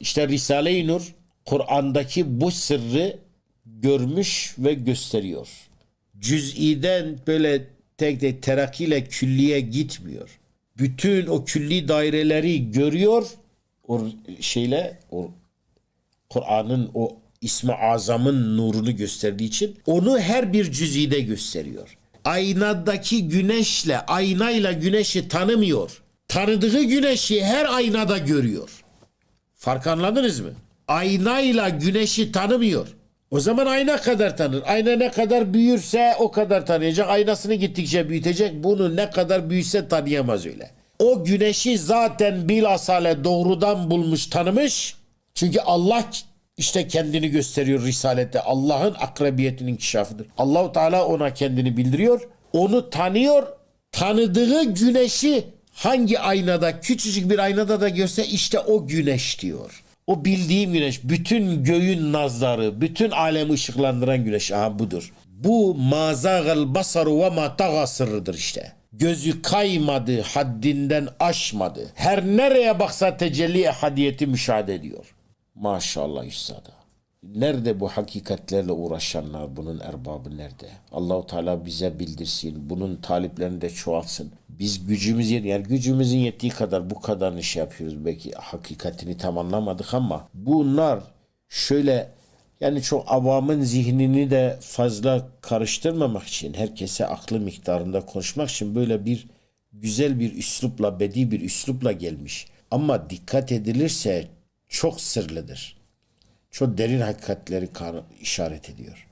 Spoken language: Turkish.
İşte Risale-i Nur Kur'an'daki bu sırrı görmüş ve gösteriyor. Cüz'iden böyle tek tek terakkiyle külliye gitmiyor. Bütün o külli daireleri görüyor. O şeyle o Kur'an'ın o ismi azamın nurunu gösterdiği için onu her bir cüzide gösteriyor. Aynadaki güneşle aynayla güneşi tanımıyor. Tanıdığı güneşi her aynada görüyor. Fark anladınız mı? Aynayla güneşi tanımıyor. O zaman ayna kadar tanır. Ayna ne kadar büyürse o kadar tanıyacak. Aynasını gittikçe büyütecek. Bunu ne kadar büyüse tanıyamaz öyle. O güneşi zaten bilhasale doğrudan bulmuş tanımış. Çünkü Allah işte kendini gösteriyor Risalette. Allah'ın akrebiyetinin inkişafıdır. Allahu Teala ona kendini bildiriyor. Onu tanıyor. Tanıdığı güneşi hangi aynada, küçücük bir aynada da görse işte o güneş diyor. O bildiğim güneş, bütün göğün nazları, bütün alemi ışıklandıran güneş. Aha budur. Bu mazagal basaru ve ma işte. Gözü kaymadı, haddinden aşmadı. Her nereye baksa tecelli ehadiyeti müşahede ediyor. Maşallah üstada. Nerede bu hakikatlerle uğraşanlar, bunun erbabı nerede? Allahu Teala bize bildirsin, bunun taliplerini de çoğalsın. Biz gücümüz yet yani gücümüzün yettiği kadar bu kadarını şey yapıyoruz. Belki hakikatini tam anlamadık ama bunlar şöyle yani çok avamın zihnini de fazla karıştırmamak için, herkese aklı miktarında konuşmak için böyle bir güzel bir üslupla, bedi bir üslupla gelmiş. Ama dikkat edilirse çok sırlıdır. Çok derin hakikatleri işaret ediyor.